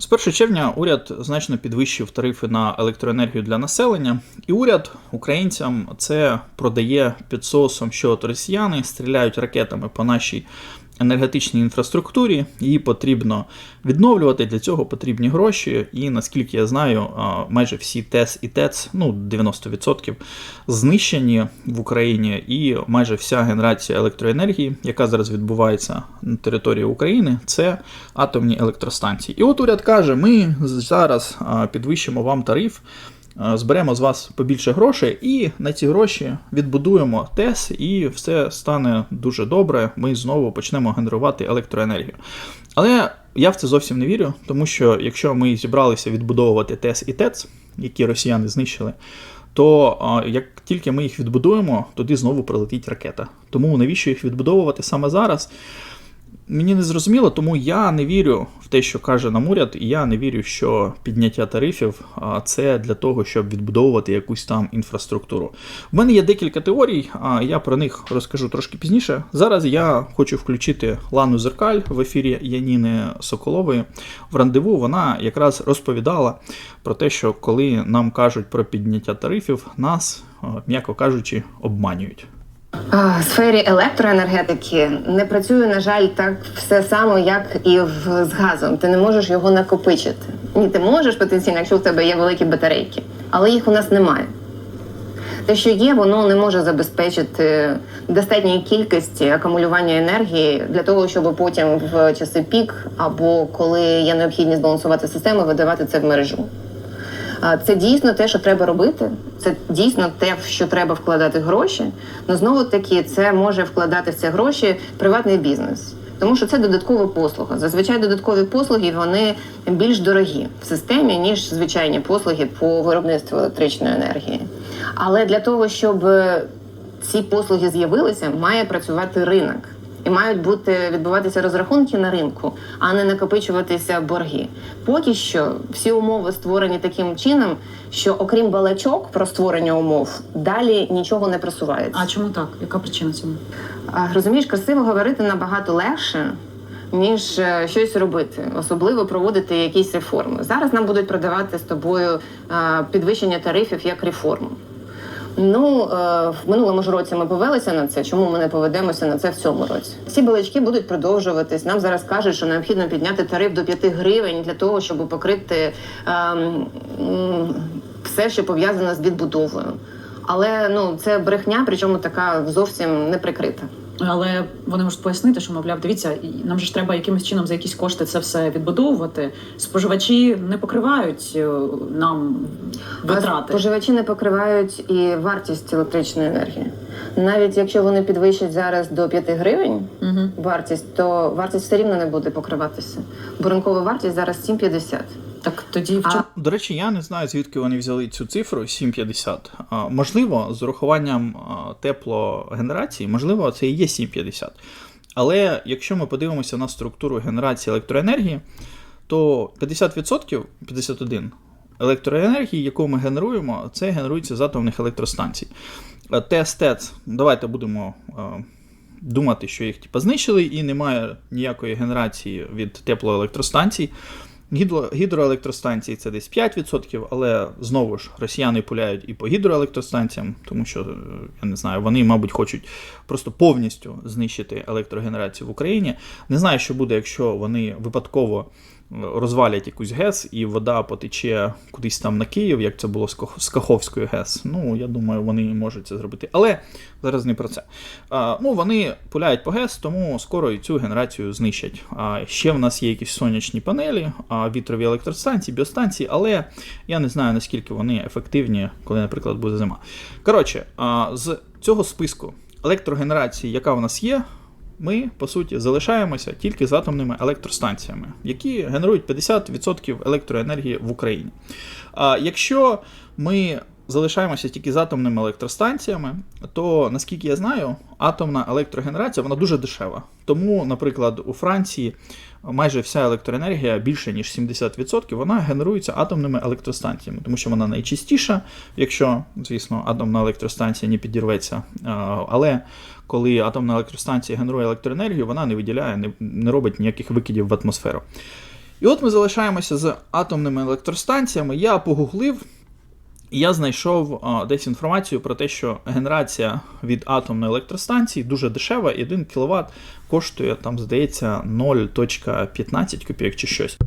З 1 червня уряд значно підвищив тарифи на електроенергію для населення, і уряд українцям це продає під соусом, що от росіяни стріляють ракетами по нашій енергетичній інфраструктурі. Її потрібно відновлювати. Для цього потрібні гроші. І наскільки я знаю, майже всі ТЕС і ТЕЦ, ну 90% знищені в Україні, і майже вся генерація електроенергії, яка зараз відбувається на території України, це атомні електростанції. І от уряд каже: ми зараз підвищимо вам тариф. Зберемо з вас побільше грошей, і на ці гроші відбудуємо ТЕС, і все стане дуже добре. Ми знову почнемо генерувати електроенергію. Але я в це зовсім не вірю, тому що якщо ми зібралися відбудовувати ТЕС і ТЕЦ, які росіяни знищили, то як тільки ми їх відбудуємо, туди знову прилетить ракета. Тому навіщо їх відбудовувати саме зараз? Мені не зрозуміло, тому я не вірю в те, що каже нам уряд, і я не вірю, що підняття тарифів це для того, щоб відбудовувати якусь там інфраструктуру. У мене є декілька теорій, я про них розкажу трошки пізніше. Зараз я хочу включити Лану Зеркаль в ефірі Яніни Соколової в рандеву. Вона якраз розповідала про те, що коли нам кажуть про підняття тарифів, нас, м'яко кажучи, обманюють. В сфері електроенергетики не працює, на жаль, так все само, як і в, з газом. Ти не можеш його накопичити. Ні, ти можеш потенційно, якщо в тебе є великі батарейки, але їх у нас немає. Те, що є, воно не може забезпечити достатньої кількості акумулювання енергії для того, щоб потім в часи пік або коли є необхідність збалансувати систему, видавати це в мережу. Це дійсно те, що треба робити. Це дійсно те, в що треба вкладати гроші. Але знову таки це може вкладати в це гроші приватний бізнес. Тому що це додаткова послуга. Зазвичай додаткові послуги вони більш дорогі в системі, ніж звичайні послуги по виробництву електричної енергії. Але для того, щоб ці послуги з'явилися, має працювати ринок. І мають бути відбуватися розрахунки на ринку, а не накопичуватися борги. Поки що всі умови створені таким чином, що окрім балачок про створення умов, далі нічого не просувається. А чому так? Яка причина цьому? А, розумієш, красиво говорити набагато легше, ніж е, щось робити, особливо проводити якісь реформи. Зараз нам будуть продавати з тобою е, підвищення тарифів як реформу. Ну, е, в минулому ж році ми повелися на це. Чому ми не поведемося на це в цьому році? Ці балачки будуть продовжуватись. Нам зараз кажуть, що необхідно підняти тариф до 5 гривень для того, щоб покрити ем, все, що пов'язано з відбудовою. Але ну це брехня, причому така зовсім не прикрита. Але вони можуть пояснити, що мовляв, дивіться, нам же ж треба якимось чином за якісь кошти це все відбудовувати. Споживачі не покривають е, нам А витрати. Споживачі не покривають і вартість електричної енергії. Навіть якщо вони підвищать зараз до 5 гривень Угу. вартість, то вартість все рівно не буде покриватися. Бо ринкова вартість зараз 7,50. Так тоді в чому До речі, я не знаю, звідки вони взяли цю цифру 7,50. Можливо, з урахуванням теплогенерації, можливо, це і є 7,50. Але якщо ми подивимося на структуру генерації електроенергії, то 50%, 51 електроенергії, яку ми генеруємо, це генерується з атомних електростанцій. ТЕС, ТЕЦ, давайте будемо думати, що їх типу, знищили, і немає ніякої генерації від теплоелектростанцій. Гідро, гідроелектростанції це десь 5%, але знову ж росіяни пуляють і по гідроелектростанціям, тому що, е, я не знаю, вони, мабуть, хочуть просто повністю знищити електрогенерацію в Україні. Не знаю, що буде, якщо вони випадково розвалять якусь ГЕС і вода потече кудись там на Київ, як це було з Каховською ГЕС. Ну, я думаю, вони можуть це зробити. Але зараз не про це. А, ну, вони пуляють по ГЕС, тому скоро і цю генерацію знищать. А, ще в нас є якісь сонячні панелі, а, вітрові електростанції, біостанції, але я не знаю, наскільки вони ефективні, коли, наприклад, буде зима. Коротше, а, з цього списку електрогенерації, яка в нас є, ми, по суті, залишаємося тільки з атомними електростанціями, які генерують 50% електроенергії в Україні. А якщо ми залишаємося тільки з атомними електростанціями, то наскільки я знаю, атомна електрогенерація вона дуже дешева. Тому, наприклад, у Франції майже вся електроенергія більше ніж 70%, вона генерується атомними електростанціями, тому що вона найчистіша, якщо, звісно, атомна електростанція не підірветься. Але коли атомна електростанція генерує електроенергію, вона не виділяє, не, робить ніяких викидів в атмосферу. І от ми залишаємося з атомними електростанціями. Я погуглив, я знайшов десь інформацію про те, що генерація від атомної електростанції дуже дешева, і 1 кВт коштує, там, здається, 0.15 копійок чи щось.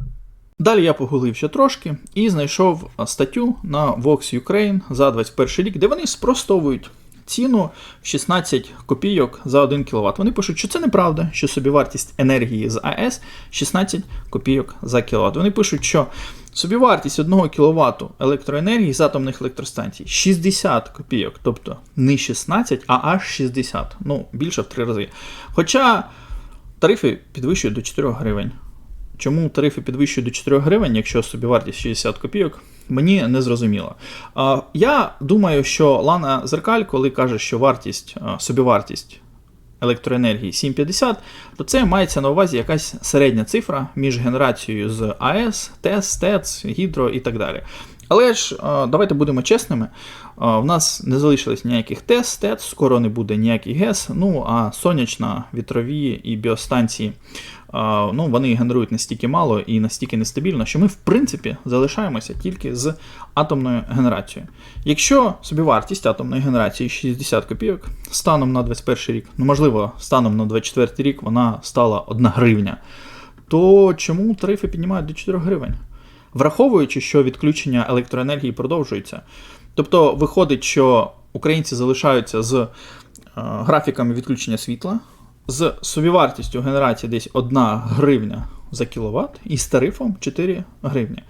Далі я погуглив ще трошки і знайшов статтю на Vox Ukraine за 21 рік, де вони спростовують ціну в 16 копійок за 1 кВт. Вони пишуть, що це неправда, що собівартість енергії з АЕС 16 копійок за кВт. Вони пишуть, що собівартість 1 кВт електроенергії з атомних електростанцій 60 копійок, тобто не 16, а аж 60. Ну, більше в 3 рази. Хоча тарифи підвищують до 4 гривень. Чому тарифи підвищують до 4 гривень, якщо собівартість 60 копійок, мені не зрозуміло. Я думаю, що Лана Зеркаль, коли каже, що вартість, собівартість електроенергії 7,50, то це мається на увазі якась середня цифра між генерацією з АЕС, ТЕС, ТЕЦ, Гідро і так далі. Але ж давайте будемо чесними. В нас не залишилось ніяких ТЕС, ТЕЦ, скоро не буде ніяких ГЕС. Ну а сонячна, вітрові і біостанції а, ну, вони генерують настільки мало і настільки нестабільно, що ми, в принципі, залишаємося тільки з атомною генерацією. Якщо собівартість атомної генерації 60 копійок, станом на 21 рік, ну можливо, станом на 24 рік вона стала 1 гривня, то чому тарифи піднімають до 4 гривень? Враховуючи, що відключення електроенергії продовжується. Тобто виходить, що українці залишаються з е, графіками відключення світла, з собівартістю генерації десь 1 гривня за кіловат і з тарифом 4 гривні.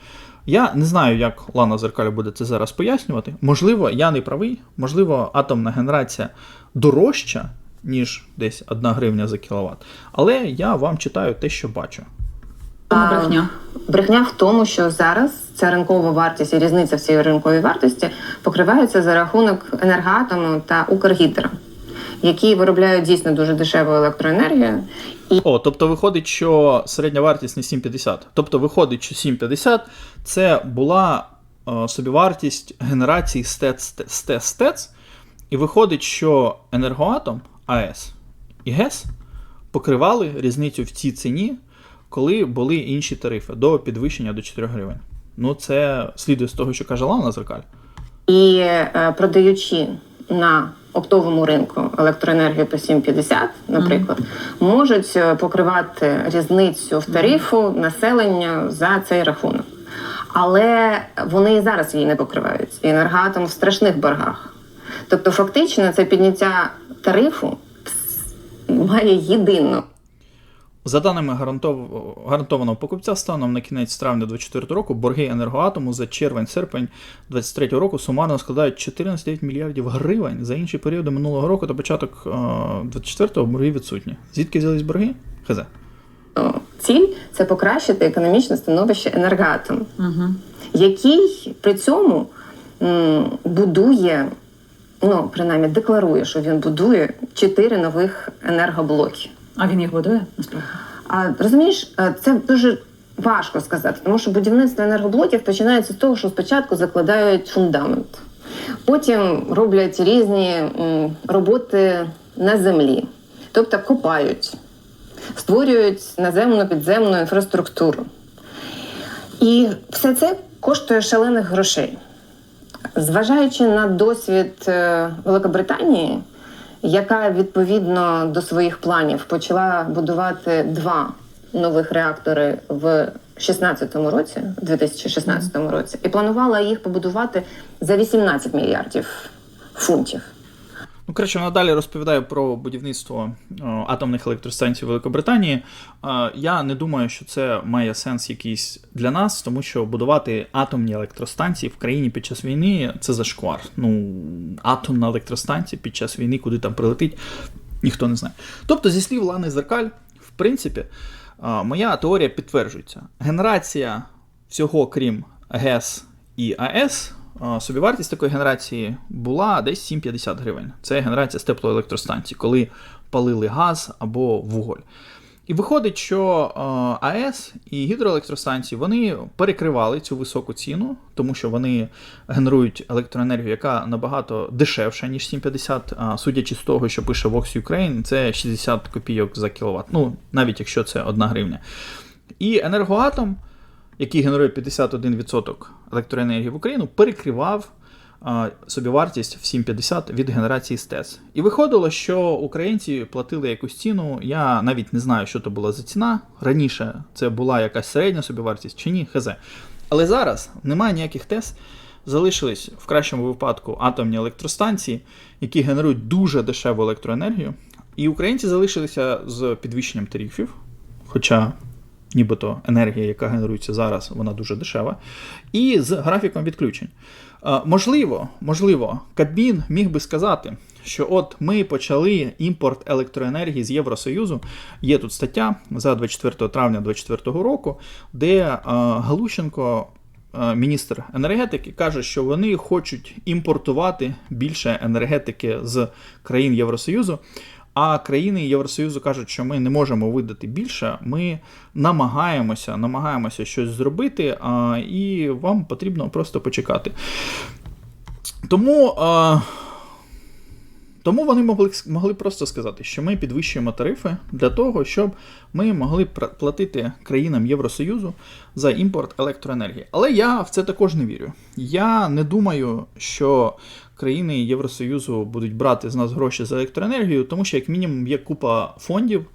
Я не знаю, як Лана Зеркаль буде це зараз пояснювати. Можливо, я не правий, можливо, атомна генерація дорожча, ніж десь 1 гривня за кіловат. Але я вам читаю те, що бачу. Тому А, брехня. Брехня в тому, що зараз ця ринкова вартість і різниця в цій ринковій вартості покриваються за рахунок енергоатому та Укргідро, які виробляють дійсно дуже дешеву електроенергію. О, тобто виходить, що середня вартість не 7,50. Тобто виходить, що 7,50 це була е, собівартість генерації СТЕЦ, СТЕЦ, СТЕЦ, і виходить, що енергоатом АЕС і ГЕС покривали різницю в цій ціні, коли були інші тарифи до підвищення до 4 гривень. Ну, це слідує з того, що каже Лана Зеркаль. І е, продаючи на оптовому ринку електроенергію по 7,50, наприклад, можуть е, покривати різницю в тарифу населення за цей рахунок. Але вони і зараз її не покривають. І енергоатом в страшних боргах. Тобто, фактично, це підняття тарифу має єдину За даними гарантов... гарантованого покупця, станом на кінець травня 2024 року борги енергоатому за червень-серпень 2023 року сумарно складають 14,9 мільярдів гривень. За інші періоди минулого року та початок 24-го борги відсутні. Звідки взялись борги? Хз. Ціль це покращити економічне становище енергоатому. Угу. який при цьому м, будує, ну принаймні декларує, що він будує чотири нових енергоблоки. А він їх будує насправді. Розумієш, е, це дуже важко сказати, тому що будівництво енергоблоків починається з того, що спочатку закладають фундамент, потім роблять різні роботи на землі, тобто копають, створюють наземну підземну інфраструктуру. І все це коштує шалених грошей. Зважаючи на досвід е, Великобританії, яка відповідно до своїх планів почала будувати два нових реактори в 16-му році, в 2016 році, і планувала їх побудувати за 18 мільярдів фунтів. Ну, коротше, вона далі розповідає про будівництво о, атомних електростанцій Великобританії. Е, Я не думаю, що це має сенс якийсь для нас, тому що будувати атомні електростанції в країні під час війни це зашквар. Ну, атомна електростанція під час війни, куди там прилетить, ніхто не знає. Тобто, зі слів Лани Зеркаль, в принципі, е, моя теорія підтверджується. Генерація всього, крім ГЕС і АЕС, собівартість такої генерації була десь 7,50 гривень. Це генерація з теплоелектростанцій, коли палили газ або вуголь. І виходить, що АЕС і гідроелектростанції вони перекривали цю високу ціну, тому що вони генерують електроенергію, яка набагато дешевша, ніж 7,50. Судячи з того, що пише Vox Ukraine, це 60 копійок за кіловат. Ну, навіть якщо це 1 гривня. І енергоатом який генерує 51% електроенергії в Україну, перекривав собівартість в 7,50 від генерації з ТЕС. І виходило, що українці платили якусь ціну. Я навіть не знаю, що то була за ціна. Раніше це була якась середня собівартість чи ні, хз. Але зараз немає ніяких ТЕС. Залишились в кращому випадку атомні електростанції, які генерують дуже дешеву електроенергію. І українці залишилися з підвищенням тарифів, хоча нібито енергія, яка генерується зараз, вона дуже дешева, і з графіком відключень. Можливо, можливо, Кабмін міг би сказати, що от ми почали імпорт електроенергії з Євросоюзу. Є тут стаття за 24 травня 2024 року, де Галущенко, міністр енергетики, каже, що вони хочуть імпортувати більше енергетики з країн Євросоюзу. А країни Євросоюзу кажуть, що ми не можемо видати більше. Ми намагаємося, намагаємося щось зробити, а, і вам потрібно просто почекати. Тому, а, тому вони могли, могли просто сказати, що ми підвищуємо тарифи для того, щоб ми могли платити країнам Євросоюзу за імпорт електроенергії. Але я в це також не вірю. Я не думаю, що країни Євросоюзу будуть брати з нас гроші за електроенергію, тому що, як мінімум, є купа фондів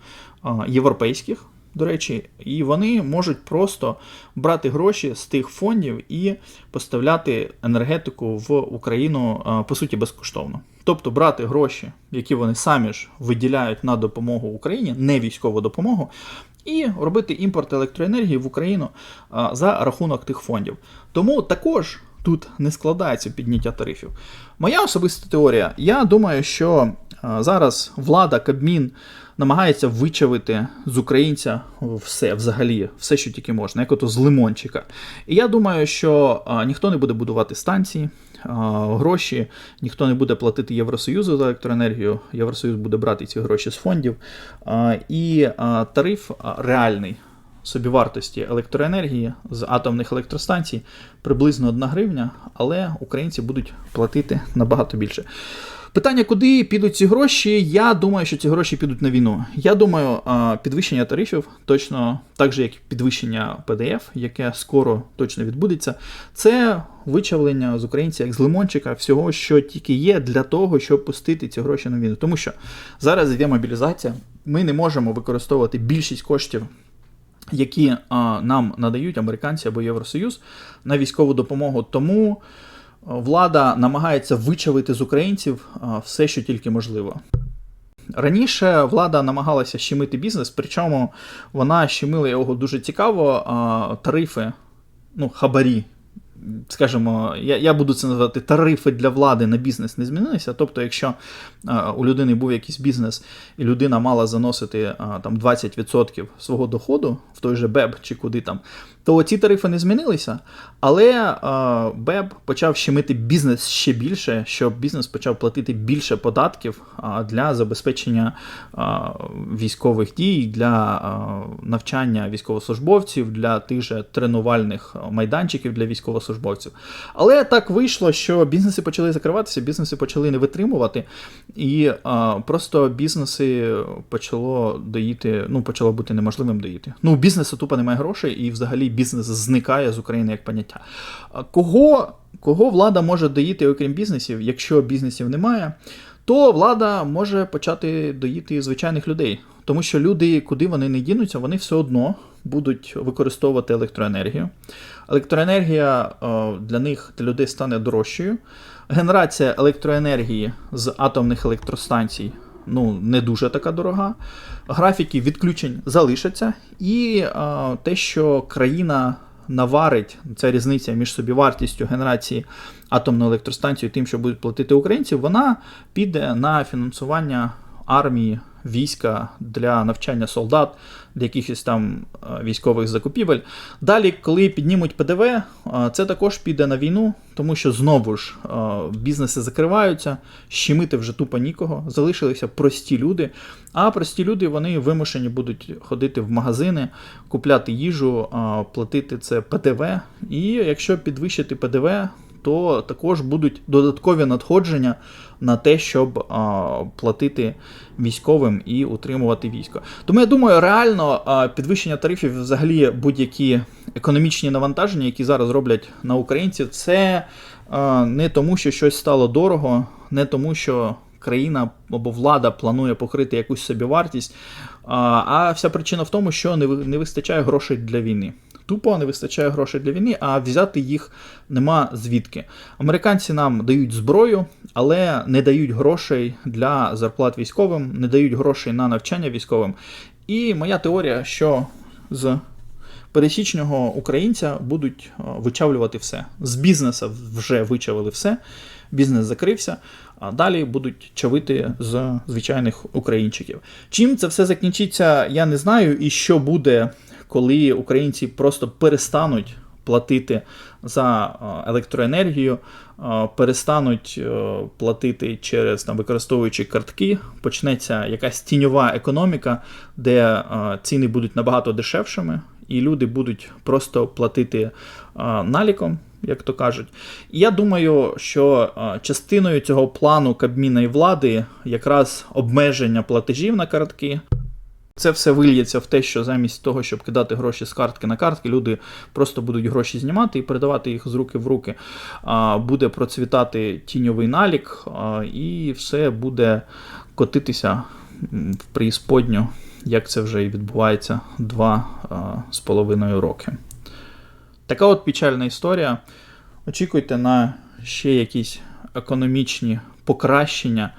європейських. До речі, і вони можуть просто брати гроші з тих фондів і поставляти енергетику в Україну по суті безкоштовно. Тобто брати гроші, які вони самі ж виділяють на допомогу Україні, не військову допомогу, і робити імпорт електроенергії в Україну за рахунок тих фондів. Тому також тут не складається підняття тарифів. Моя особиста теорія, я думаю, що зараз влада, Кабмін намагається вичавити з українця все взагалі, все, що тільки можна, як ото з лимончика. І я думаю, що ніхто не буде будувати станції, гроші, ніхто не буде платити Євросоюзу за електроенергію. Євросоюз буде брати ці гроші з фондів. І тариф реальний собівартості електроенергії з атомних електростанцій приблизно 1 гривня, але українці будуть платити набагато більше. Питання, куди підуть ці гроші? Я думаю, що ці гроші підуть на війну. Я думаю, підвищення тарифів, точно так же, як підвищення ПДФ, яке скоро точно відбудеться, це вичавлення з українця як з лимончика всього, що тільки є для того, щоб пустити ці гроші на війну. Тому що зараз йде мобілізація, ми не можемо використовувати більшість коштів які а, нам надають американці або Євросоюз на військову допомогу. Тому влада намагається вичавити з українців а, все, що тільки можливо. Раніше влада намагалася щемити бізнес, причому вона щемила його дуже цікаво. а, Тарифи, ну, хабарі. Скажімо, я, я буду це називати тарифи для влади на бізнес не змінилися. Тобто, якщо а, у людини був якийсь бізнес, і людина мала заносити а, там 20% свого доходу в той же БЕБ чи куди там, то ці тарифи не змінилися. Але БЕБ почав щемити бізнес ще більше, щоб бізнес почав платити більше податків для забезпечення військових дій, для навчання військовослужбовців, для тих же тренувальних майданчиків для військовослужбовців. Але так вийшло, що бізнеси почали закриватися, бізнеси почали не витримувати, і просто бізнеси почало доїти, ну почало бути неможливим доїти. Ну, бізнесу тупо немає грошей, і взагалі бізнес зникає з України як поняття. Кого, кого влада може доїти, окрім бізнесів, якщо бізнесів немає? То влада може почати доїти звичайних людей, тому що люди, куди вони не дінуться, вони все одно будуть використовувати електроенергію. Електроенергія е, для них, для людей стане дорожчою. Генерація електроенергії з атомних електростанцій ну, не дуже така дорога. Графіки відключень залишаться, і е, те, що країна наварить ця різниця між собівартістю генерації атомної електростанції і тим, що будуть платити українці, вона піде на фінансування армії, війська для навчання солдат, для якихось там е, військових закупівель. Далі, коли піднімуть ПДВ, е, це також піде на війну, тому що знову ж е, бізнеси закриваються, щемити вже тупо нікого, залишилися прості люди. А прості люди вони вимушені будуть ходити в магазини, купляти їжу, платити це ПДВ. І якщо підвищити ПДВ, то також будуть додаткові надходження на те, щоб а, платити військовим і утримувати військо. Тому я думаю, реально а, підвищення тарифів, взагалі будь-які економічні навантаження, які зараз роблять на українців, це а, не тому, що щось стало дорого, не тому, що країна або влада планує покрити якусь собівартість, а, а вся причина в тому, що не вистачає грошей для війни. Тупо не вистачає грошей для війни, а взяти їх нема звідки. Американці нам дають зброю, але не дають грошей для зарплат військовим, не дають грошей на навчання військовим. І моя теорія, що з пересічного українця будуть вичавлювати все. З бізнесу вже вичавили все, бізнес закрився, а далі будуть чавити з звичайних українчиків. Чим це все закінчиться, я не знаю, і що буде, коли українці просто перестануть платити за електроенергію, перестануть е, платити через там, використовуючи картки, почнеться якась тіньова економіка, де ціни будуть набагато дешевшими, і люди будуть просто платити наліком, як то кажуть. Я думаю, що частиною цього плану Кабміна і влади якраз обмеження платежів на картки. Це все вильється в те, що замість того, щоб кидати гроші з картки на картки, люди просто будуть гроші знімати і передавати їх з руки в руки. Буде процвітати тіньовий налік, і все буде котитися в преісподню, як це вже і відбувається два з половиною роки. Така от печальна історія. Очікуйте на ще якісь економічні покращення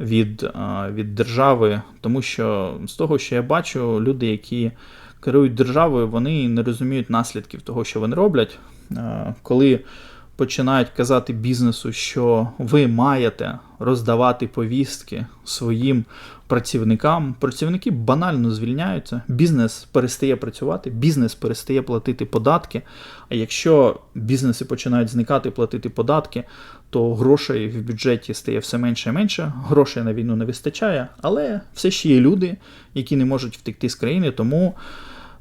від, від держави, тому що з того, що я бачу, люди, які керують державою, вони не розуміють наслідків того, що вони роблять. Коли починають казати бізнесу, що ви маєте роздавати повістки своїм працівникам, працівники банально звільняються, бізнес перестає працювати, бізнес перестає платити податки. А якщо бізнеси починають зникати платити податки, то грошей в бюджеті стає все менше і менше, грошей на війну не вистачає, але все ще є люди, які не можуть втекти з країни. Тому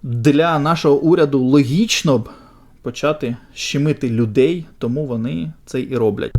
для нашого уряду логічно б почати щемити людей, тому вони це і роблять.